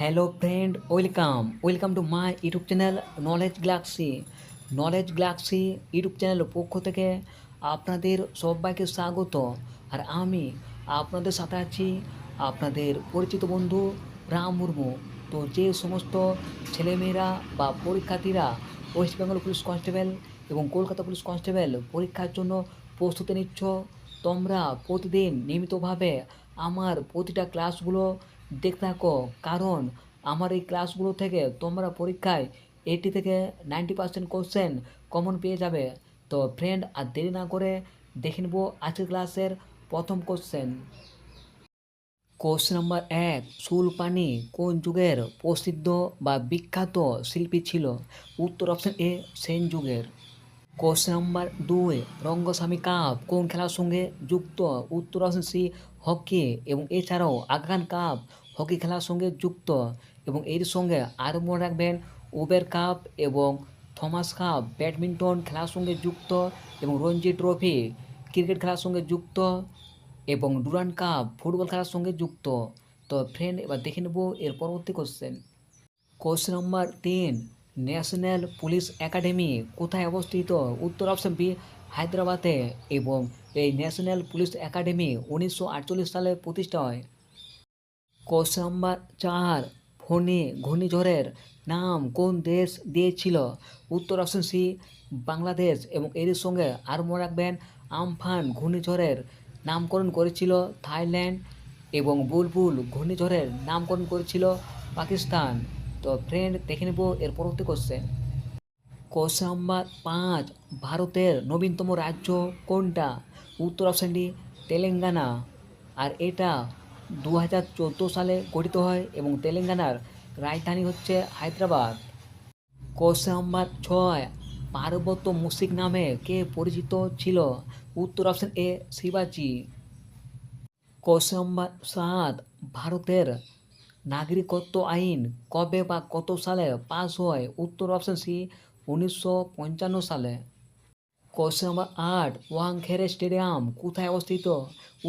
Hello friend welcome welcome to my YouTube channel knowledge galaxy knowledge galaxy YouTube চ্যানেলের পক্ষ থেকে আপনাদের সবাইকে স্বাগত। আর আমি আপনাদের সাথে আছি আপনাদের পরিচিত বন্ধু রাম মুর্মু। তো যে সমস্ত ছেলেমেয়েরা বা পরীক্ষার্থীরা ওয়েস্ট বেঙ্গল পুলিশ কনস্টেবল এবং কলকাতা পুলিশ কনস্টেবল পরীক্ষার জন্য প্রস্তুতি নিচ্ছ, তোমরা প্রতিদিন নিয়মিতভাবে আমার প্রতিটা ক্লাসগুলো দেখতে থাকো, কারণ আমার এই ক্লাসগুলো থেকে তোমরা পরীক্ষায় এইটি থেকে নাইনটি পার্সেন্ট কোশ্চেন কমন পেয়ে যাবে। তো ফ্রেন্ড আর দেরি না করে দেখে নেব আজকের ক্লাসের প্রথম কোশ্চেন কোশ্চেন নাম্বার এক সুলপানি কোন যুগের প্রসিদ্ধ বা বিখ্যাত শিল্পী ছিল? উত্তর অপশন এ সেন যুগের। কোশ্চেন নাম্বার দুই, রঙ্গস্বামী কাপ কোন খেলার সঙ্গে যুক্ত? উত্তর অপশন সি, হকি এবং এছাড়াও আফগান কাপ হকি খেলার সঙ্গে যুক্ত। এবং এর সঙ্গে আরও মনে রাখবেন, উবের কাপ এবং থমাস কাপ ব্যাডমিন্টন খেলার সঙ্গে যুক্ত এবং রঞ্জি ট্রফি ক্রিকেট খেলার সঙ্গে যুক্ত এবং ডুরান কাপ ফুটবল খেলার সঙ্গে যুক্ত। তো ফ্রেন্ড এবার দেখে নেব এর পরবর্তী কোশ্চেন কোশ্চেন নম্বর তিন ন্যাশনাল পুলিশ একাডেমি কোথায় অবস্থিত? উত্তর অপশন বি, হায়দ্রাবাদে। এবং এই ন্যাশনাল পুলিশ একাডেমি উনিশশো আটচল্লিশ সালে প্রতিষ্ঠা হয়। কোশ্চেন নম্বর চার ফণি ঘূর্ণিঝড়ের নাম কোন দেশ দিয়েছিল? উত্তর অপশন সি, বাংলাদেশ। এবং এর সঙ্গে আর মনে রাখবেন, আমফান ঘূর্ণিঝড়ের নামকরণ করেছিল থাইল্যান্ড এবং বুলবুল ঘূর্ণিঝড়ের নামকরণ করেছিল পাকিস্তান। তো ফ্রেন্ড দেখে নেব, এর পরবর্তী কোশ্চেন কোশ্চেন নাম্বার পাঁচ, ভারতের নবীনতম রাজ্য কোনটা? উত্তর অপশানটি তেলেঙ্গানা। আর এটা দু হাজার চোদ্দ সালে গঠিত হয় এবং তেলেঙ্গানার রাজধানী হচ্ছে হায়দ্রাবাদ। কোশ্চেন নাম্বার ছয়, পার্বত্য মুসিক নামে কে পরিচিত ছিল? উত্তর অপশন এ শিবাজি। কোশ্চেন নাম্বার সাত, ভারতের নাগরিকত্ব আইন কবে বা কত সালে পাস হয়? উত্তর অপশন সি উনিশশো পঞ্চান্ন সালে। কোশ্চেন নাম্বার আট, ওয়াংখেড়ে স্টেডিয়াম কোথায় অবস্থিত?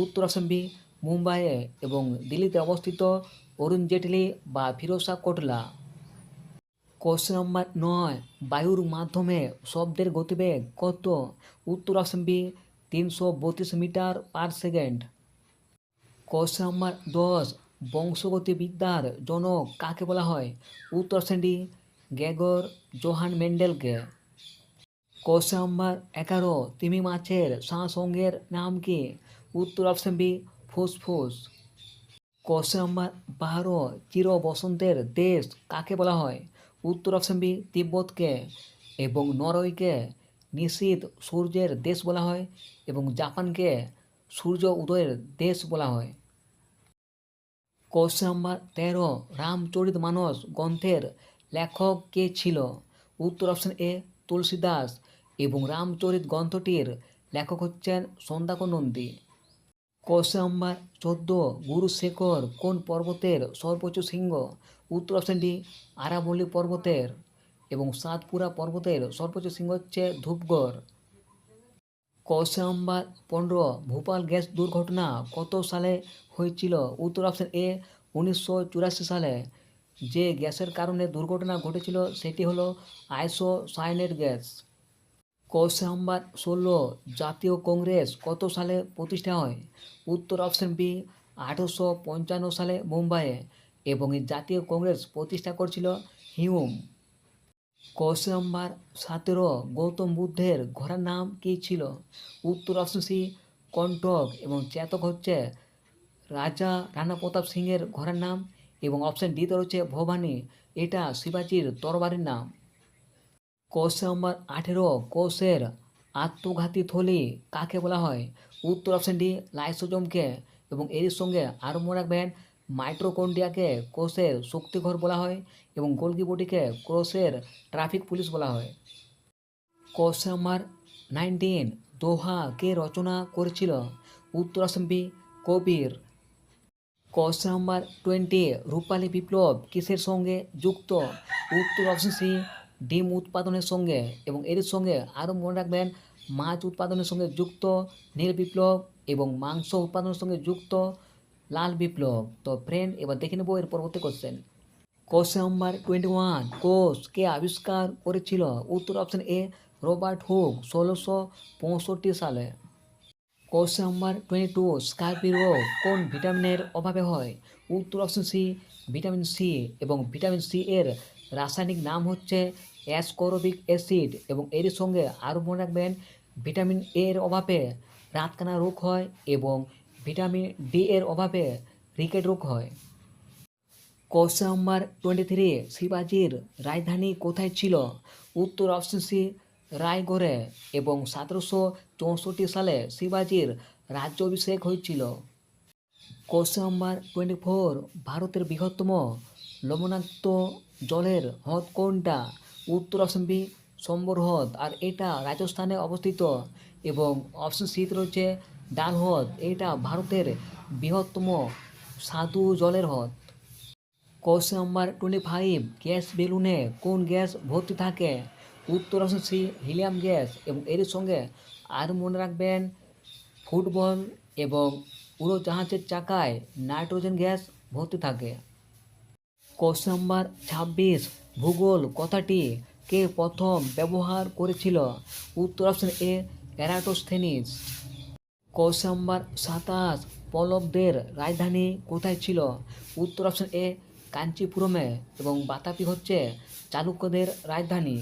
উত্তর অপশন বি মুম্বাইয়ে এবং দিল্লিতে অবস্থিত অরুণ জেটলি বা শাহ কোটলা। কোশ্চেন নাম্বার নয়, বায়ুর মাধ্যমে শব্দের গতিবেগ কত? উত্তর অপশন বি তিনশো বত্রিশ metre per second question number দশ বংশগতিবিদ্যার জনক কাকে বলা হয়? উত্তর ডি গ্যাগর জোহান মেন্ডেলকে। কোশ্চেন নাম্বার এগারো, তিমি মাছের শাঁসঙ্গের নাম কি? উত্তর অপশন বি, ফুসফুস। কোশ্চেন নাম্বার বারো, চির বসন্তের দেশ কাকে বলা হয়? উত্তর অপশন বি, তিব্বতকে। এবং নরওয়েকে নিশীত সূর্যের দেশ বলা হয় এবং জাপানকে সূর্য উদয়ের দেশ বলা হয়। কোশ্চেন নাম্বার তেরো রামচরিত মানস গ্রন্থের লেখক কে ছিল? উত্তর অপশন এ, তুলসীদাস এবং রামচরিত গ্রন্থটির লেখক হচ্ছেন সন্দাকর নন্দী কোশ্চেন নাম্বার চোদ্দ গুরুশেখর কোন পর্বতের সর্বোচ্চ শৃঙ্গ? উত্তর অপশন ডি, আরাবল্লী পর্বতের এবং সাতপুরা পর্বতের সর্বোচ্চ শৃঙ্গ হচ্ছে ধূপগড়। কোশ্চেন নাম্বার পনেরো, ভোপাল গ্যাস দুর্ঘটনা কত সালে হয়েছিল? উত্তর অপশন এ, উনিশশো চুরাশি সালে। যে গ্যাসের কারণে দুর্ঘটনা ঘটেছিল, সেটি হলো আইসো সাইনেট গ্যাস। কোশ্চেন নাম্বার ষোলো, জাতীয় কংগ্রেস কত সালে প্রতিষ্ঠা হয়? উত্তর অপশন বি, আঠেরোশো পঞ্চান্ন সালে মুম্বাইয়ে। এবং এই জাতীয় কংগ্রেস প্রতিষ্ঠা করেছিল হিউম। কোশ্চেন নাম্বার সতেরো, গৌতম বুদ্ধের ঘোড়ার নাম কী ছিল? উত্তর অপশন সি কণ্টক এবং চেতক হচ্ছে রাজা রানা প্রতাপ সিংয়ের ঘোড়ার নাম এবং অপশন ডিতে রয়েছে ভবানী। এটা শিবাজির তরবারির নাম। কোশ্চেন নাম্বার আঠেরো, কোষের আত্মঘাতী থলি কাকে বলা হয়? উত্তর অপশন ডি, লাইসোজোমকে এবং এর সঙ্গে আরও মনে রাখবেন মাইট্রোকন্ডিয়াকে কোষের শক্তিঘর বলা হয় এবং গোলকি বডিকে কোষের ট্রাফিক পুলিশ বলা হয়। নাম্বার নাইনটিন দোহা কে রচনা করেছিল উত্তর option B Kabir. Question number twenty রূপালী বিপ্লব কিসের সঙ্গে যুক্ত? উত্তর অপশন ডিম উৎপাদনের সঙ্গে এবং এর সঙ্গে আরও মনে রাখবেন, মাছ উৎপাদনের সঙ্গে যুক্ত, নীল বিপ্লব এবং মাংস উৎপাদনের সঙ্গে যুক্ত লাল বিপ্লব, তো ফ্রেন্ড এবার দেখে নেব এর পরবর্তী question question number twenty one কোষ কে আবিষ্কার করেছিল? উত্তর অপশন এ রবার্ট হুক, ষোলোশো পঁয়ষট্টি সালে। Question number twenty two scurvy রোগ কোন ভিটামিনের অভাবে হয়? উত্তর অপশন সি ভিটামিন সি এবং ভিটামিন সি এর রাসায়নিক নাম হচ্ছে অ্যাসকোরবিক অ্যাসিড এবং এর সঙ্গে আরও মনে রাখবেন ভিটামিন এর অভাবে রাতকানা রোগ হয় এবং ভিটামিন ডি এর অভাবে রিকেট রোগ হয়। কোশ্চেন নাম্বার টোয়েন্টি থ্রি শিবাজির রাজধানী কোথায় ছিল? উত্তর অপশন সি রায়গড়ে এবং সতেরোশো চৌষট্টি সালে শিবাজির রাজ্যাভিষেক হয়েছিল। কোশ্চেন নাম্বার টোয়েন্টি ফোর ভারতের বৃহত্তম লবণাক্ত জলের হ্রদ কোনটা? উত্তর অপশন বি সম্বর হ্রদ। আর এটা রাজস্থানে অবস্থিত। এবং অপশন সিতে রয়েছে ডাল হ্রদ, এটা ভারতের বৃহত্তম স্বাদু জলের হ্রদ। Question number twenty five gas বেলুনে কোন গ্যাস ভর্তি থাকে? উত্তর অপশন সি হিলিয়াম গ্যাস এবং এর সঙ্গে আর মনে রাখবেন ফুটবল এবং উড়োজাহাজের চাকায় নাইট্রোজেন গ্যাস ভর্তি থাকে। কোশ্চেন নাম্বার ছাব্বিশ, ভূগোল কথাটি কে প্রথম ব্যবহার করেছিল? উত্তর option A Eratosthenes. Question number সাতাশ পল্লবদের রাজধানী কোথায় ছিল? উত্তর অপশন এ কাঞ্চিপুরমে এবং বাতাপি হচ্ছে চালুক্যদের রাজধানী।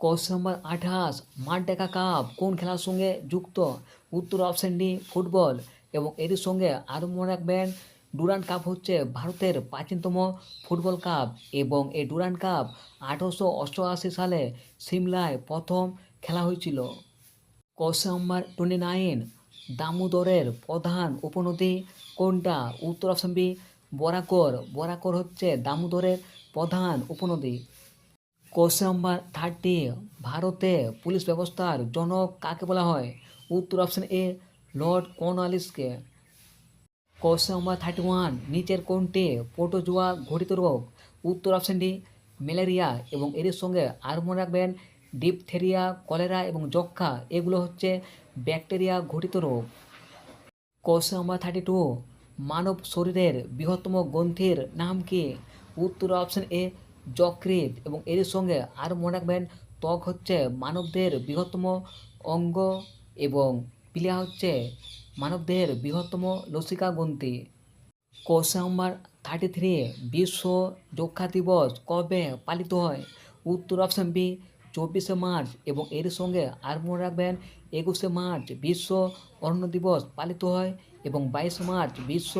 কোশ্চেন নাম্বার আঠাশ মারডেকা কাপ কোন খেলার সঙ্গে যুক্ত? উত্তর অপশন ডি ফুটবল এবং এর সঙ্গে আরও মনে রাখবেন, ডুরান্ড কাপ হচ্ছে ভারতের প্রাচীনতম ফুটবল কাপ এবং এই ডুরান্ড কাপ আঠারোশো অষ্টআশি সালে সিমলায় প্রথম খেলা হয়েছিল। কোশ্চেন নাম্বার টোয়েন্টি নাইন দামোদরের প্রধান উপনদী কোনটা? উত্তর অপশন বি, বরাকর। বরাকর হচ্ছে দামোদরের প্রধান উপনদী। কোশ্চেন নাম্বার থার্টি, ভারতে পুলিশ ব্যবস্থার জনক কাকে বলা হয়? উত্তর অপশন এ, লর্ড কর্নওয়ালিসকে কোশ্চেন নাম্বার থার্টি ওয়ান, নিচের কোনটি প্রোটোজোয়া ঘটিত রোগ? উত্তর অপশন ডি, ম্যালেরিয়া। এবং এর সঙ্গে আর মনে রাখবেন, ডিপথেরিয়া, কলেরা এবং যক্ষা এগুলো হচ্ছে ব্যাকটেরিয়া ঘটিত রোগ। নাম্বার থার্টি টু মানব শরীরের বৃহত্তম গ্রন্থির নাম কি? উত্তর অপশন এ যকৃত এবং এর সঙ্গে আর মনে রাখবেন, ত্বক হচ্ছে মানবদের বৃহত্তম অঙ্গ এবং পিলিয়া হচ্ছে মানবদের বৃহত্তম লসিকা গ্রন্থি। কোশ্চেন নাম্বার থার্টি থ্রি বিশ্ব যক্ষা দিবস কবে পালিত হয়? উত্তর অপশন বি চব্বিশে মার্চ এবং এর সঙ্গে আর মনে রাখবেন, একুশে মার্চ বিশ্ব অরণ্য দিবস পালিত হয় এবং বাইশে মার্চ বিশ্ব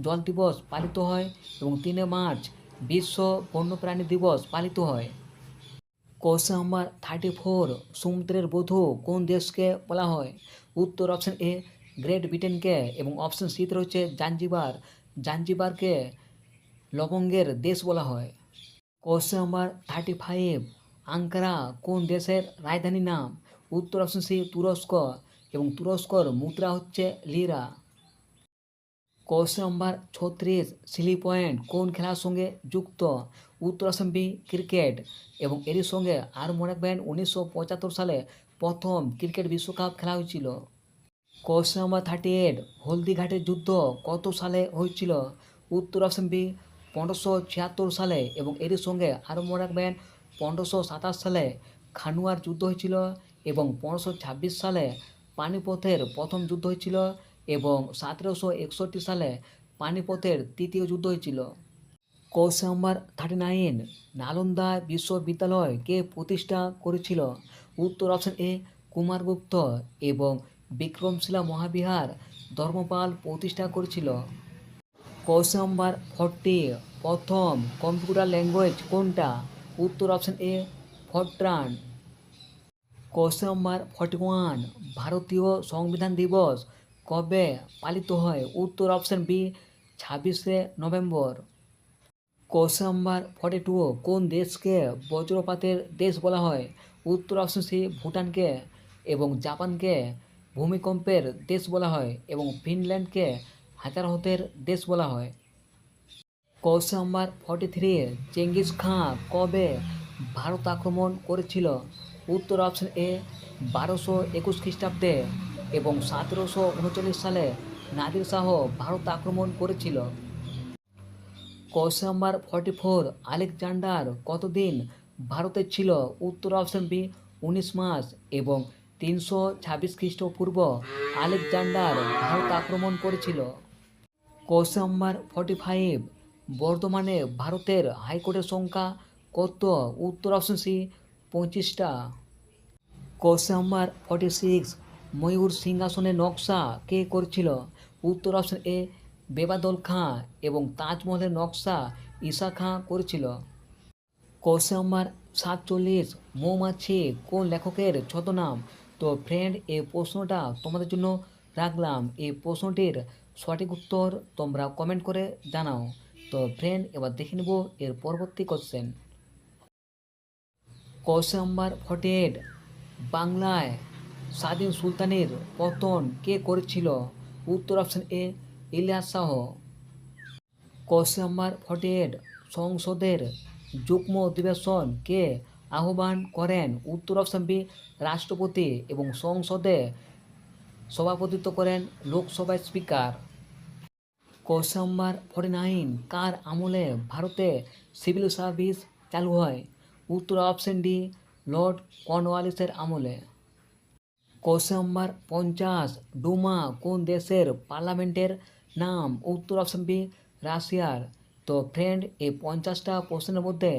জল দিবস পালিত হয় এবং তিনে মার্চ বিশ্ব বন্যপ্রাণী দিবস পালিত হয়। কোশ্চেন নাম্বার থার্টি ফোর সমুদ্রের বধূ কোন দেশকে বলা হয়? উত্তর অপশন এ, গ্রেট ব্রিটেনকে এবং অপশন সিতে রয়েছে জাঞ্জিবার। জাঞ্জিবারকে লবঙ্গের দেশ বলা হয়। Question number thirty five Ankara কোন দেশের রাজধানী নাম? উত্তর অপশন সি তুরস্ক। এবং তুরস্কর মুদ্রা হচ্ছে লিরা কোশ্চেন নম্বর ছত্রিশ সিলি পয়েন্ট কোন খেলার সঙ্গে যুক্ত? উত্তর অপশন বি ক্রিকেট এবং এরই সঙ্গে আর মনে রাখবেন, উনিশশো পঁচাত্তর সালে প্রথম ক্রিকেট বিশ্বকাপ খেলা হয়েছিল। কোশ্চেন নম্বর থার্টি এইট হলদিঘাটের যুদ্ধ কত সালে হয়েছিল? উত্তর অপশন বি পনেরোশো ছিয়াত্তর সালে। এবং এর সঙ্গে আরও মনে রাখবেন পনেরোশো সাতাশ সালে খানুয়ার যুদ্ধ হয়েছিল এবং পনেরোশো ছাব্বিশ সালে পানিপথের প্রথম যুদ্ধ হয়েছিল এবং সতেরোশো একষট্টি সালে পানিপথের তৃতীয় যুদ্ধ হয়েছিল। Question number thirty nine, Nalanda বিশ্ববিদ্যালয় কে প্রতিষ্ঠা করেছিল? উত্তর অপশন এ কুমারগুপ্ত এবং বিক্রমশিলা মহাবিহার ধর্মপাল প্রতিষ্ঠা করেছিল। কোশ্চেন নাম্বার ফর্টি, প্রথম কম্পিউটার ল্যাঙ্গুয়েজ কোনটা? উত্তর option A Fortran question number forty one ভারতীয় সংবিধান দিবস কবে পালিত হয়? উত্তর অপশন বি ছাব্বিশে November. Question number forty two কোন দেশকে বজ্রপাতের দেশ বলা হয়? উত্তর অপশন সি ভুটানকে এবং জাপানকে ভূমিকম্পের দেশ বলা হয় এবং ফিনল্যান্ডকে হাজারহতের দেশ বলা হয়। Question number forty three Genghis Khan, কবে ভারত আক্রমণ করেছিল? উত্তর অপশন এ, বারোশো একুশ খ্রিস্টাব্দে এবং সতেরোশো উনচল্লিশ সালে নাদির শাহ ভারত আক্রমণ করেছিল। Question number forty four, Alexander কতদিন ভারতে ছিল? উত্তর অপশন বি, উনিশ মাস এবং তিনশো ছাব্বিশ খ্রিস্টপূর্ব আলেকজান্ডার ভারত আক্রমণ করেছিল। কোশ্চেন নাম্বার ফর্টি ফাইভ বর্তমানে ভারতের হাইকোর্টের সংখ্যা কত? উত্তর অপশন সি পঁচিশটা। কোশ্চেন নাম্বার ফর্টি সিক্স ময়ূর সিংহাসনের নকশা কে করেছিল? উত্তর অপশন এ বেবাদল খাঁ এবং তাজমহলের নকশা ঈশা খাঁ করেছিল। কোশ্চেন নাম্বার সাতচল্লিশ, মৌমাছি কোন লেখকের ছদ্মনাম? তো ফ্রেন্ড এই প্রশ্নটা তোমাদের জন্য রাখলাম। এই প্রশ্নটির সঠিক উত্তর তোমরা কমেন্ট করে জানাও। তো ফ্রেন্ড এবার দেখে নেব এর পরবর্তী question question number forty eight বাংলায় স্বাধীন সুলতানের পতন কে করেছিল? উত্তর option A Ilyas Shah. Question number forty eight সংসদের যুগ্ম অধিবেশন কে আহ্বান করেন? উত্তর অপশন বি রাষ্ট্রপতি এবং সংসদে সভাপতিত্ব করেন লোকসভার speaker question number forty nine. কার আমলে ভারতে সিভিল সার্ভিস চালু হয়? উত্তর অপশন ডি, লর্ড কর্নওয়ালিসের আমলে। কোশ্চেন নাম্বার পঞ্চাশ, ডুমা কোন দেশের পার্লামেন্টের নাম? উত্তর অপশন বি, রাশিয়ার। তো ফ্রেন্ড এই পঞ্চাশটা প্রশ্নের মধ্যে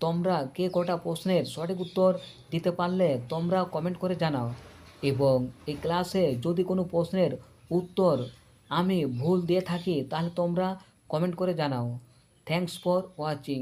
তোমরা কে কটা প্রশ্নের সঠিক উত্তর দিতে পারলে তোমরা কমেন্ট করে জানাও। এবং এই ক্লাসে যদি কোনো প্রশ্নের উত্তর আমি ভুল দিয়ে থাকি তাহলে তোমরা কমেন্ট করে জানাও। Thanks for watching